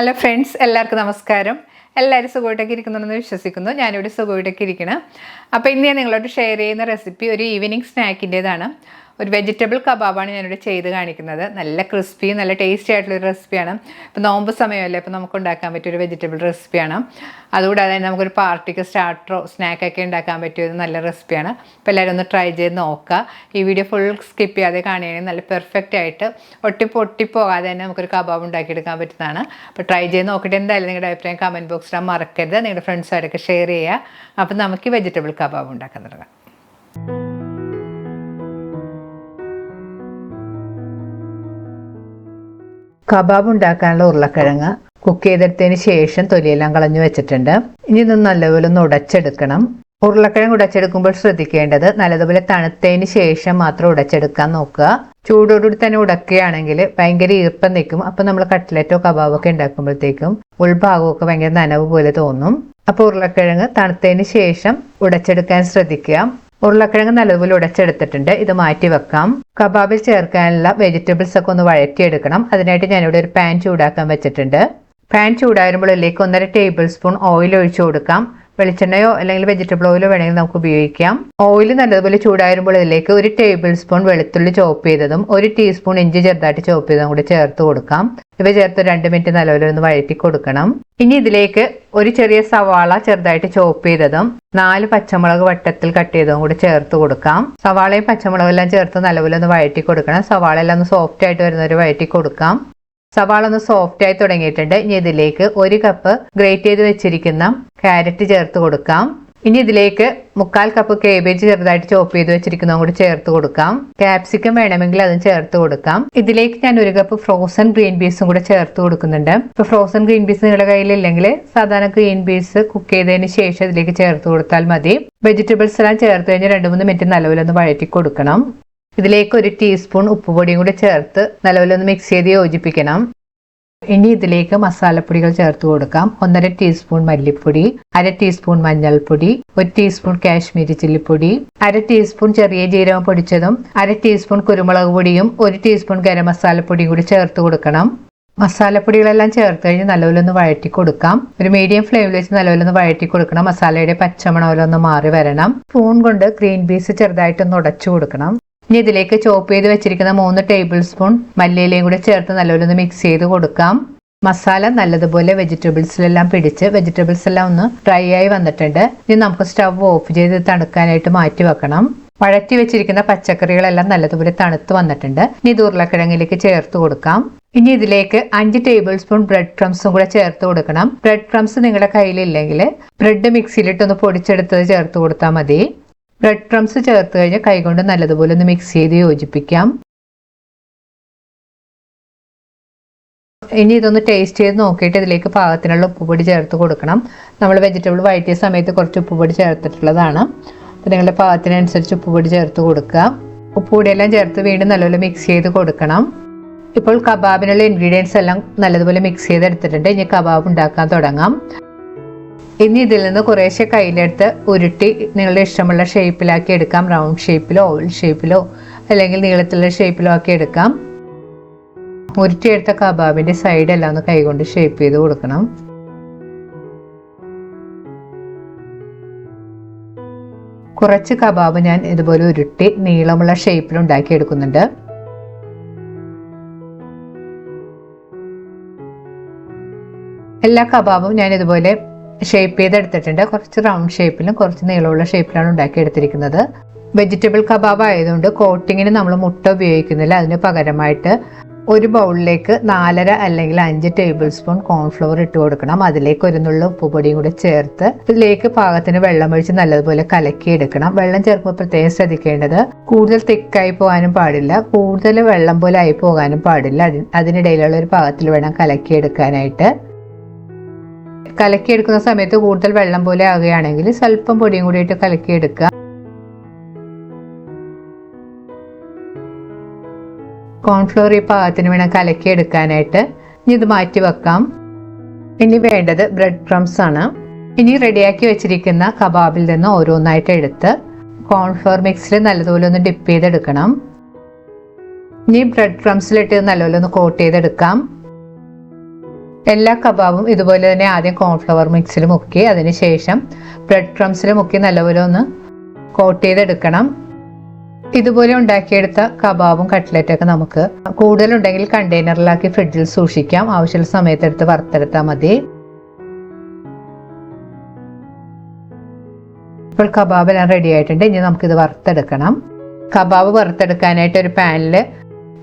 Hello friends എല്ലാവർക്കും നമസ്കാരം. എല്ലാവരും സുഖമായിട്ടൊക്കെ ഇരിക്കുന്നുണ്ടെന്ന് വിശ്വസിക്കുന്നു. ഞാനിവിടെ സുഖമായിട്ടൊക്കെ ഇരിക്കണം. അപ്പോൾ ഇന്ന് ഞാൻ നിങ്ങളോട് ഷെയർ ചെയ്യുന്ന റെസിപ്പി ഒരു ഈവനിങ് സ്നാക്കിന്റേതാണ്. ഒരു വെജിറ്റബിൾ കബാബാണ് ഞാനിവിടെ ചെയ്ത് കാണിക്കുന്നത്. നല്ല ക്രിസ്പി നല്ല ടേസ്റ്റി ആയിട്ടുള്ള ഒരു റെസിപ്പിയാണ് ഇപ്പോൾ നോമ്പ് സമയമല്ലേ അപ്പോൾ നമുക്ക് ഉണ്ടാക്കാൻ പറ്റിയ ഒരു വെജിറ്റബിൾ റെസിപ്പിയാണ് അതുകൂടാതെ തന്നെ നമുക്കൊരു പാർട്ടിക്ക് സ്റ്റാർട്ടറോ സ്നാക്കൊക്കെ ഉണ്ടാക്കാൻ പറ്റിയ ഒരു നല്ല റെസിപ്പിയാണ് അപ്പോൾ എല്ലാവരും ഒന്ന് ട്രൈ ചെയ്ത് നോക്കുക. ഈ വീഡിയോ ഫുൾ സ്കിപ്പ് ചെയ്യാതെ കാണുകയാണെങ്കിൽ നല്ല പെർഫെക്റ്റ് ആയിട്ട് ഒട്ടി പൊട്ടിപ്പോകാതെ തന്നെ നമുക്കൊരു കബാബ് ഉണ്ടാക്കിയെടുക്കാൻ പറ്റുന്നതാണ്. അപ്പോൾ ട്രൈ ചെയ്ത് നോക്കിയിട്ട് എന്തായാലും നിങ്ങളുടെ അഭിപ്രായം കമന്റ് ബോക്സിൽ മറക്കരുത്. നിങ്ങളുടെ ഫ്രണ്ട്സുമായിട്ടൊക്കെ ഷെയർ ചെയ്യുക. അപ്പോൾ നമുക്ക് ഈ വെജിറ്റബിൾ കബാബ് ഉണ്ടാക്കാൻ തുടങ്ങാം. കബാബ് ഉണ്ടാക്കാനുള്ള ഉരുളക്കിഴങ്ങ് കുക്ക് ചെയ്തെടുത്തതിന് ശേഷം തൊലിയെല്ലാം കളഞ്ഞു വെച്ചിട്ടുണ്ട്. ഇനി ഇത് നല്ലപോലെ ഒന്ന് ഉടച്ചെടുക്കണം. ഉരുളക്കിഴങ്ങ് ഉടച്ചെടുക്കുമ്പോൾ ശ്രദ്ധിക്കേണ്ടത് നല്ലതുപോലെ തണുത്തതിന് ശേഷം മാത്രം ഉടച്ചെടുക്കാൻ നോക്കുക. ചൂടോടുകൂടി തന്നെ ഉടക്കുകയാണെങ്കിൽ ഭയങ്കര ഈർപ്പം നിൽക്കും. അപ്പൊ നമ്മൾ കട്ട്ലറ്റോ കബാബോ ഒക്കെ ഉണ്ടാക്കുമ്പോഴത്തേക്കും ഉൾഭാഗമൊക്കെ ഭയങ്കര നനവ് പോലെ തോന്നും. അപ്പോൾ ഉരുളക്കിഴങ്ങ് തണുത്തതിന് ശേഷം ഉടച്ചെടുക്കാൻ ശ്രദ്ധിക്കുക. ഉരുളക്കിഴങ്ങ് നല്ലതുപോലെ ഉടച്ചെടുത്തിട്ടുണ്ട്. ഇത് മാറ്റി വെക്കാം. കബാബിൽ ചേർക്കാനുള്ള വെജിറ്റബിൾസ് ഒക്കെ ഒന്ന് വഴറ്റിയെടുക്കണം. അതിനായിട്ട് ഞാനിവിടെ ഒരു പാൻ ചൂടാക്കാൻ വെച്ചിട്ടുണ്ട്. പാൻ ചൂടാകുമ്പോൾ ഇതിലേക്ക് ഒന്നര ടേബിൾ സ്പൂൺ ഓയിൽ ഒഴിച്ചു കൊടുക്കാം. വെളിച്ചെണ്ണയോ അല്ലെങ്കിൽ വെജിറ്റബിൾ ഓയിലോ വേണമെങ്കിൽ നമുക്ക് ഉപയോഗിക്കാം. ഓയിൽ നല്ലതുപോലെ ചൂടായിരുമ്പോൾ ഇതിലേക്ക് ഒരു ടേബിൾ സ്പൂൺ വെളുത്തുള്ളി ചോപ്പ് ചെയ്തതും ഒരു ടീസ്പൂൺ ഇഞ്ചി ചെറുതായിട്ട് ചോപ്പ് ചെയ്തതും കൂടി ചേർത്ത് കൊടുക്കാം. ഇവ ചേർത്ത് രണ്ട് മിനിറ്റ് നല്ലപോലെ ഒന്ന് വഴറ്റി കൊടുക്കണം. ഇനി ഇതിലേക്ക് ഒരു ചെറിയ സവാള ചെറുതായിട്ട് ചോപ്പ് ചെയ്തതും നാല് പച്ചമുളക് വട്ടത്തിൽ കട്ട് ചെയ്തതും കൂടി ചേർത്ത് കൊടുക്കാം. സവാളയും പച്ചമുളകും എല്ലാം ചേർത്ത് നല്ലപോലെ ഒന്ന് വഴറ്റി കൊടുക്കണം. സവാള എല്ലാം ഒന്ന് സോഫ്റ്റ് ആയിട്ട് വരുന്നവർ വഴറ്റി കൊടുക്കാം. സവാള ഒന്ന് സോഫ്റ്റ് ആയി തുടങ്ങിയിട്ടുണ്ട്. ഇനി ഇതിലേക്ക് ഒരു കപ്പ് ഗ്രേറ്റ് ചെയ്ത് വെച്ചിരിക്കുന്ന ക്യാരറ്റ് ചേർത്ത് കൊടുക്കാം. ഇനി ഇതിലേക്ക് മുക്കാൽ കപ്പ് കേബേജ് ചെറുതായിട്ട് ചോപ്പ് ചെയ്ത് വെച്ചിരിക്കുന്നതും കൂടി ചേർത്ത് കൊടുക്കാം. ക്യാപ്സിക്കം വേണമെങ്കിൽ അതും ചേർത്ത് കൊടുക്കാം. ഇതിലേക്ക് ഞാൻ ഒരു കപ്പ് ഫ്രോസൺ ഗ്രീൻ പീസും കൂടെ ചേർത്ത് കൊടുക്കുന്നുണ്ട്. ഇപ്പൊ ഫ്രോസൺ ഗ്രീൻ പീസ് നിങ്ങളുടെ കയ്യിലില്ലെങ്കിൽ സാധാരണ ഗ്രീൻ പീസ് കുക്ക് ചെയ്തതിന് ശേഷം ഇതിലേക്ക് ചേർത്ത് കൊടുത്താൽ മതി. വെജിറ്റബിൾസ് എല്ലാം ചേർത്ത് കഴിഞ്ഞാൽ രണ്ട് മൂന്ന് മിനിറ്റ് നല്ലപോലൊന്ന് വഴറ്റി കൊടുക്കണം. ഇതിലേക്ക് ഒരു ടീസ്പൂൺ ഉപ്പുപൊടിയും കൂടി ചേർത്ത് നല്ലപോലെ ഒന്ന് മിക്സ് ചെയ്ത് യോജിപ്പിക്കണം. ഇനി ഇതിലേക്ക് മസാലപ്പൊടികൾ ചേർത്ത് കൊടുക്കാം. ഒന്നര ടീസ്പൂൺ മല്ലിപ്പൊടി അര ടീസ്പൂൺ മഞ്ഞൾപ്പൊടി ഒരു ടീസ്പൂൺ കാശ്മീരി ചില്ലിപ്പൊടി അര ടീസ്പൂൺ ചെറിയ ജീരകം പൊടിച്ചതും അര ടീസ്പൂൺ കുരുമുളക് പൊടിയും ഒരു ടീസ്പൂൺ ഗരം മസാലപ്പൊടിയും കൂടി ചേർത്ത് കൊടുക്കണം. മസാലപ്പൊടികളെല്ലാം ചേർത്ത് കഴിഞ്ഞ് നല്ലപോലെ ഒന്ന് വഴറ്റി കൊടുക്കാം. ഒരു മീഡിയം ഫ്ലെയിമിൽ വെച്ച് നല്ലപോലെ ഒന്ന് വഴറ്റി കൊടുക്കണം. മസാലയുടെ പച്ചമണമല്ലോ ഒന്ന് മാറി വരണം. സ്പൂൺ കൊണ്ട് ഗ്രീൻ പീസ് ചെറുതായിട്ടൊന്ന് ഉടച്ചു കൊടുക്കണം. ഇനി ഇതിലേക്ക് ചോപ്പ് ചെയ്ത് വെച്ചിരിക്കുന്ന മൂന്ന് ടേബിൾ സ്പൂൺ മല്ലിയിലയും കൂടെ ചേർത്ത് നല്ലപോലെ ഒന്ന് മിക്സ് ചെയ്ത് കൊടുക്കാം. മസാല നല്ലതുപോലെ വെജിറ്റബിൾസിലെല്ലാം പിടിച്ച് വെജിറ്റബിൾസ് എല്ലാം ഒന്ന് ഡ്രൈ ആയി വന്നിട്ടുണ്ട്. ഇനി നമുക്ക് സ്റ്റവ് ഓഫ് ചെയ്ത് തണുക്കാനായിട്ട് മാറ്റി വെക്കണം. വഴറ്റി വെച്ചിരിക്കുന്ന പച്ചക്കറികളെല്ലാം നല്ലതുപോലെ തണുത്ത് വന്നിട്ടുണ്ട്. ഇനി ഉരുളക്കിഴങ്ങിലേക്ക് ചേർത്ത് കൊടുക്കാം. ഇനി ഇതിലേക്ക് അഞ്ച് ടേബിൾ സ്പൂൺ ബ്രെഡ് ക്രംസും കൂടെ ചേർത്ത് കൊടുക്കണം. ബ്രെഡ് ക്രംസ് നിങ്ങളുടെ കയ്യിലില്ലെങ്കിൽ ബ്രെഡ് മിക്സിയിലിട്ടൊന്ന് പൊടിച്ചെടുത്തത് ചേർത്ത് കൊടുത്താൽ മതി. ബ്രെഡ് ക്രംസ് ചേർത്ത് കഴിഞ്ഞാൽ കൈകൊണ്ട് നല്ലതുപോലെ ഒന്ന് മിക്സ് ചെയ്ത് യോജിപ്പിക്കാം. ഇനി ഇതൊന്ന് ടേസ്റ്റ് ചെയ്ത് നോക്കിയിട്ട് ഇതിലേക്ക് പാകത്തിനുള്ള ഉപ്പുപൊടി ചേർത്ത് കൊടുക്കണം. നമ്മൾ വെജിറ്റബിൾ വഴറ്റിയ സമയത്ത് കുറച്ച് ഉപ്പുപൊടി ചേർത്തിട്ടുള്ളതാണ്. അപ്പോൾ നിങ്ങളുടെ പാകത്തിനനുസരിച്ച് ഉപ്പുപൊടി ചേർത്ത് കൊടുക്കുക. ഉപ്പുപൊടിയെല്ലാം ചേർത്ത് വീണ്ടും നല്ലപോലെ മിക്സ് ചെയ്ത് കൊടുക്കണം. ഇപ്പോൾ കബാബിനുള്ള ഇൻഗ്രീഡിയൻസ് എല്ലാം നല്ലതുപോലെ മിക്സ് ചെയ്തെടുത്തിട്ടുണ്ട്. ഇനി കബാബ് ഉണ്ടാക്കാൻ തുടങ്ങാം. ഇനി ഇതിൽ നിന്ന് കുറേശ്ശെ കയ്യിലെടുത്ത് ഉരുട്ടി നിങ്ങളുടെ ഇഷ്ടമുള്ള ഷേപ്പിലാക്കി എടുക്കാം. റൗണ്ട് ഷേപ്പിലോ ഓവൽ ഷേപ്പിലോ അല്ലെങ്കിൽ നീളത്തിലുള്ള ഷേപ്പിലോ ആക്കി എടുക്കാം. ഉരുട്ടിയെടുത്ത കബാബിന്റെ സൈഡ് എല്ലാം ഒന്ന് കൈകൊണ്ട് ഷേപ്പ് ചെയ്ത് കൊടുക്കണം. കുറച്ച് കബാബ് ഞാൻ ഇതുപോലെ ഉരുട്ടി നീളമുള്ള ഷേപ്പിൽ ഉണ്ടാക്കി എടുക്കുന്നുണ്ട്. എല്ലാ കബാബും ഞാൻ ഇതുപോലെ ഷേപ്പ് ചെയ്തെടുത്തിട്ടുണ്ട്. കുറച്ച് റൗണ്ട് ഷേപ്പിലും കുറച്ച് നീളമുള്ള ഷേപ്പിലാണ് ഉണ്ടാക്കി എടുത്തിരിക്കുന്നത് വെജിറ്റബിൾ കബാബ് ആയതുകൊണ്ട് കോട്ടിങ്ങിന് നമ്മൾ മുട്ട ഉപയോഗിക്കുന്നില്ല. അതിന് പകരമായിട്ട് ഒരു ബൗളിലേക്ക് നാലര അല്ലെങ്കിൽ അഞ്ച് ടേബിൾ സ്പൂൺ കോൺഫ്ലവർ ഇട്ട് കൊടുക്കണം. അതിലേക്ക് ഒരു നുള്ള ഉപ്പുപൊടിയും കൂടി ചേർത്ത് ഇതിലേക്ക് പാകത്തിന് വെള്ളം ഒഴിച്ച് നല്ലതുപോലെ കലക്കി എടുക്കണം വെള്ളം ചേർക്കുമ്പോൾ പ്രത്യേകം ശ്രദ്ധിക്കേണ്ടത് കൂടുതൽ തിക്കായി പോകാനും പാടില്ല. കൂടുതൽ വെള്ളം പോലെ ആയി പോകാനും പാടില്ല. അതിനിടയിലുള്ള ഒരു പാകത്തിൽ വേണം കലക്കി എടുക്കാനായിട്ട് കലക്കിയെടുക്കുന്ന സമയത്ത് കൂടുതൽ വെള്ളം പോലെ ആകുകയാണെങ്കിൽ സ്വല്പം പൊടിയും കൂടിയിട്ട് കലക്കിയെടുക്കുക. കോൺഫ്ലോർ ഈ പാകത്തിന് വേണം കലക്കിയെടുക്കാനായിട്ട്. ഇനി ഇത് മാറ്റി വെക്കാം. ഇനി വേണ്ടത് ബ്രെഡ് ക്രംസ് ആണ്. ഇനി റെഡിയാക്കി വെച്ചിരിക്കുന്ന കബാബിൽ നിന്ന് ഓരോന്നായിട്ട് എടുത്ത് കോൺഫ്ലോർ മിക്സിൽ നല്ലതുപോലെ ഒന്ന് ഡിപ്പ് ചെയ്തെടുക്കണം. ഇനി ബ്രെഡ് ക്രംസിലിട്ട് നല്ലപോലെ ഒന്ന് കോട്ട് ചെയ്തെടുക്കാം. എല്ലാ കബാബും ഇതുപോലെ തന്നെ ആദ്യം കോൺഫ്ലവർ മിക്സിൽ മുക്കി അതിനുശേഷം ബ്രെഡ് ക്രംസിൽ മുക്കി നല്ലപോലെ ഒന്ന് കോട്ട് ചെയ്തെടുക്കണം. ഇതുപോലെ ഉണ്ടാക്കിയെടുത്ത കബാബും കട്ട്ലറ്റൊക്കെ നമുക്ക് കൂടുതലുണ്ടെങ്കിൽ കണ്ടെയ്നറിലാക്കി ഫ്രിഡ്ജിൽ സൂക്ഷിക്കാം. ആവശ്യമുള്ള സമയത്തെടുത്ത് വറുത്തെടുത്താൽ മതി. ഇപ്പോൾ കബാബ് എല്ലാം റെഡി ആയിട്ടുണ്ട്. ഇനി നമുക്കിത് വറുത്തെടുക്കണം. കബാബ് വറുത്തെടുക്കാനായിട്ട് ഒരു പാനിൽ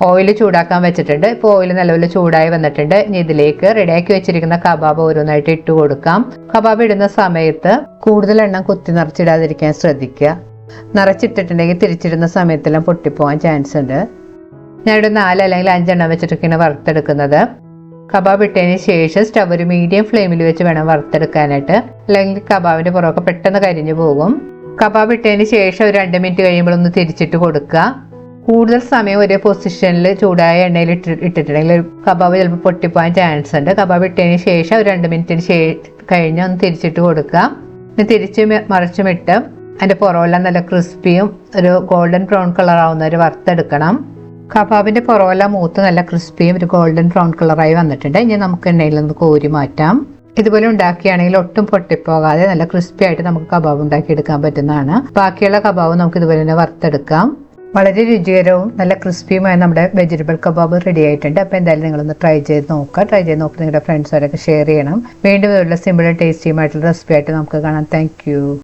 ഓയിൽ ചൂടാക്കാൻ വെച്ചിട്ടുണ്ട്. ഇപ്പോൾ ഓയിൽ നല്ലപോലെ ചൂടായി വന്നിട്ടുണ്ട്. ഇനി ഇതിലേക്ക് റെഡിയാക്കി വെച്ചിരിക്കുന്ന കബാബ് ഓരോന്നായിട്ട് ഇട്ട് കൊടുക്കാം. കബാബ് ഇടുന്ന സമയത്ത് കൂടുതൽ എണ്ണം കുത്തി നിറച്ചിടാതിരിക്കാൻ ശ്രദ്ധിക്കുക. നിറച്ചിട്ടിട്ടുണ്ടെങ്കിൽ തിരിച്ചിടുന്ന സമയത്തെല്ലാം പൊട്ടിപ്പോകാൻ ചാൻസ് ഉണ്ട്. ഞാനിവിടെ നാല് അല്ലെങ്കിൽ അഞ്ചെണ്ണം വെച്ചിട്ടൊക്കെയാണ് വറുത്തെടുക്കുന്നത്. കബാബ് ഇട്ടതിന് ശേഷം സ്റ്റവ് ഒരു മീഡിയം ഫ്ലെയിമിൽ വെച്ച് വേണം വറുത്തെടുക്കാനായിട്ട്. അല്ലെങ്കിൽ കബാബിന്റെ പുറമൊക്കെ പെട്ടെന്ന് കരിഞ്ഞു പോകും. കബാബ് ഇട്ടതിന് ശേഷം ഒരു രണ്ട് മിനിറ്റ് കഴിയുമ്പോൾ ഒന്ന് തിരിച്ചിട്ട് കൊടുക്കുക. കൂടുതൽ സമയം ഒരേ പൊസിഷനിൽ ചൂടായ എണ്ണയിൽ ഇട്ട് ഇട്ടിട്ടുണ്ടെങ്കിൽ ഒരു കബാബ് ചിലപ്പോൾ പൊട്ടിപ്പോകാൻ ചാൻസ് ഉണ്ട്. കബാബ് ഇട്ടതിന് ശേഷം ഒരു രണ്ട് മിനിറ്റിന് ശേ കഴിഞ്ഞ് ഒന്ന് തിരിച്ചിട്ട് കൊടുക്കാം തിരിച്ച് മറിച്ചും ഇട്ട് അതിന്റെ പുറമെല്ലാം നല്ല ക്രിസ്പിയും ഒരു ഗോൾഡൻ ബ്രൗൺ കളർ ആവുന്ന ഒരു വറുത്തെടുക്കണം കബാബിന്റെ പുറമെല്ലാം മൂത്ത് നല്ല ക്രിസ്പിയും ഒരു ഗോൾഡൻ ബ്രൗൺ കളറായി വന്നിട്ടുണ്ട്. ഇനി നമുക്ക് എണ്ണയിൽ നിന്ന് കോരി മാറ്റാം. ഇതുപോലെ ഉണ്ടാക്കിയാണെങ്കിൽ ഒട്ടും പൊട്ടിപ്പോകാതെ നല്ല ക്രിസ്പി ആയിട്ട് നമുക്ക് കബാബ് ഉണ്ടാക്കിയെടുക്കാൻ പറ്റുന്നതാണ്. ബാക്കിയുള്ള കബാബ് നമുക്ക് ഇതുപോലെ തന്നെ വറുത്തെടുക്കാം. വളരെ രുചികരവും നല്ല ക്രിസ്പിയുമായ നമ്മുടെ വെജിറ്റബിൾ കബാബ് റെഡി ആയിട്ടുണ്ട്. അപ്പോൾ എന്തായാലും നിങ്ങളൊന്ന് ട്രൈ ചെയ്ത് നോക്കുക. ട്രൈ ചെയ്ത് നോക്കി നിങ്ങളുടെ ഫ്രണ്ട്സുകാരൊക്കെ ഷെയർ ചെയ്യണം. വീണ്ടും ഇതുള്ള സിമ്പിളും ടേസ്റ്റിയുമായിട്ടുള്ള റെസിപ്പി ആയിട്ട് നമുക്ക് കാണാം. താങ്ക്